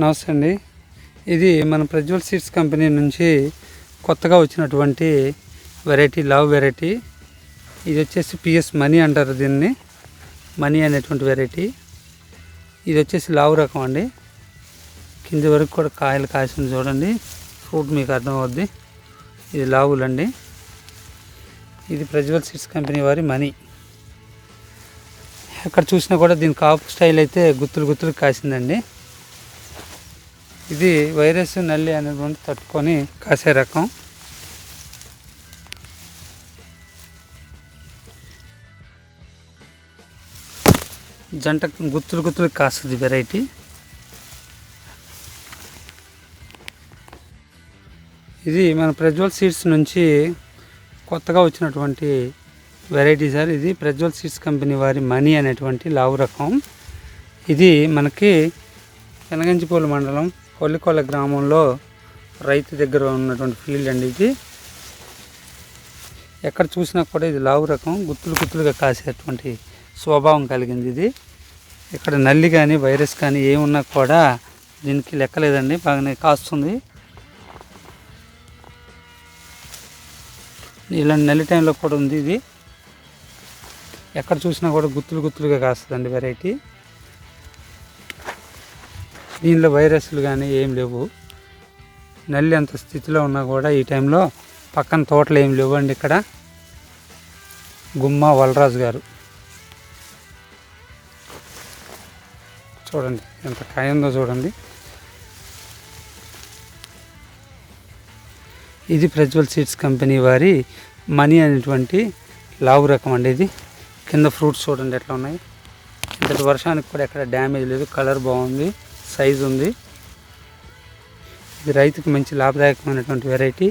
నమస్తే అండి. ఇది మన ప్రజ్వల్ సీడ్స్ కంపెనీ నుంచి కొత్తగా వచ్చినటువంటి వెరైటీ లవ్ వెరైటీ. ఇది వచ్చేసి పిఎస్ మనీ అంటారు దీన్ని. మనీ అనేటువంటి వెరైటీ. ఇది వచ్చేసి లావు రకం అండి. కింద వరకు కూడా కాయలు కాసింది చూడండి. ఫ్రూట్ మీకు అర్థమవుద్ది. ఇది లావులండి. ఇది ప్రజ్వల్ సీడ్స్ కంపెనీ వారి మనీ. ఎక్కడ చూసినా కూడా దీని కాపు స్టైల్ అయితే గుత్తులు గుత్తులు కాసిందండి. ఇది వైరస్ నల్లి అనేటువంటి తట్టుకొని కాసే రకం. జంట గుత్తులు గుత్తులు కాస్తుంది వెరైటీ. ఇది మన ప్రజ్వల్ సీడ్స్ నుంచి కొత్తగా వచ్చినటువంటి వెరైటీ సార్. ఇది ప్రజ్వల్ సీడ్స్ కంపెనీ వారి మనీ అనేటువంటి లావు రకం. ఇది మనకి వెనగంచిపోలు మండలం కొల్లికొల్ల గ్రామంలో రైతు దగ్గర ఉన్నటువంటి ఫీల్డ్ అండి ఇది. ఎక్కడ చూసినా కూడా ఇది లావు రకం గుత్తులు గుత్తులుగా కాసేటువంటి స్వభావం కలిగింది ఇది. ఇక్కడ నల్లి కానీ వైరస్ కానీ ఏమున్నా కూడా దీనికి లెక్కలేదండి బాగానే కాస్తుంది. ఇలాంటి నల్లి టైంలో కూడా ఉంది ఇది. ఎక్కడ చూసినా కూడా గుత్తులు గుత్తులుగా కాస్తుందండి వెరైటీ. దీనిలో వైరస్లు కానీ ఏం లేవు. నల్లి అంత స్థితిలో ఉన్నా కూడా ఈ టైంలో పక్కన తోటలు ఏం లేవండి ఇక్కడ. గుమ్మ వలరాజు గారు. చూడండి ఎంత కాయందో చూడండి. ఇది ప్రజ్వల్ సీడ్స్ కంపెనీ వారి మనీ అనేటువంటి లావు రకం అండి ఇది. కింద ఫ్రూట్స్ చూడండి ఎట్లా ఉన్నాయి. ఇంతటి వర్షానికి కూడా ఎక్కడ డ్యామేజ్ లేదు. కలర్ బాగుంది. సైజు ఉంది. ఇది రైతుకు మంచి లాభదాయకమైనటువంటి వెరైటీ.